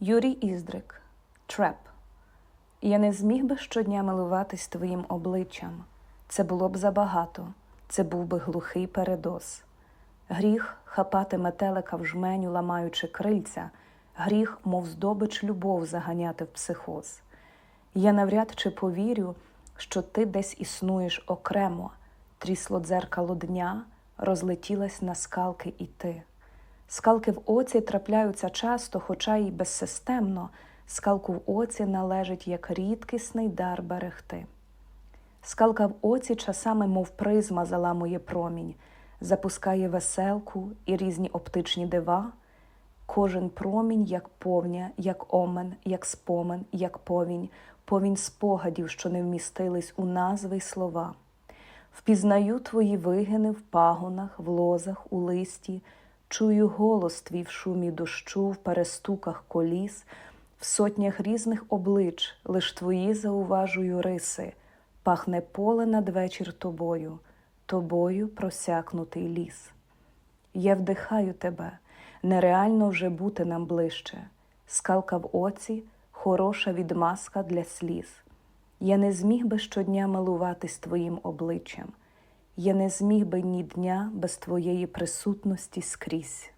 Юрій Іздрик, Треп. Я не зміг би щодня милуватись твоїм обличчям. Це було б забагато, це був би глухий передоз. Гріх хапати метелика в жменю, ламаючи крильця, гріх, мов здобич любов заганяти в психоз. Я навряд чи повірю, що ти десь існуєш окремо, трісло дзеркало дня, розлетілась на скалки і ти. Скалки в оці трапляються часто, хоча й безсистемно, скалку в оці належить як рідкісний дар берегти. Скалка в оці часами, мов призма, заламує промінь, запускає веселку і різні оптичні дива. Кожен промінь, як повня, як омен, як спомен, як повінь, повінь спогадів, що не вмістились у назви й слова. Впізнаю твої вигини в пагонах, в лозах, у листі, чую голос твій в шумі дощу, в перестуках коліс, в сотнях різних облич, лиш твої зауважую риси, пахне поле надвечір тобою, тобою просякнутий ліс. Я вдихаю тебе, нереально вже бути нам ближче. Скалка в оці, хороша відмазка для сліз. Я не зміг би щодня милуватись твоїм обличчям. Я не зміг би ні дня без твоєї присутності скрізь.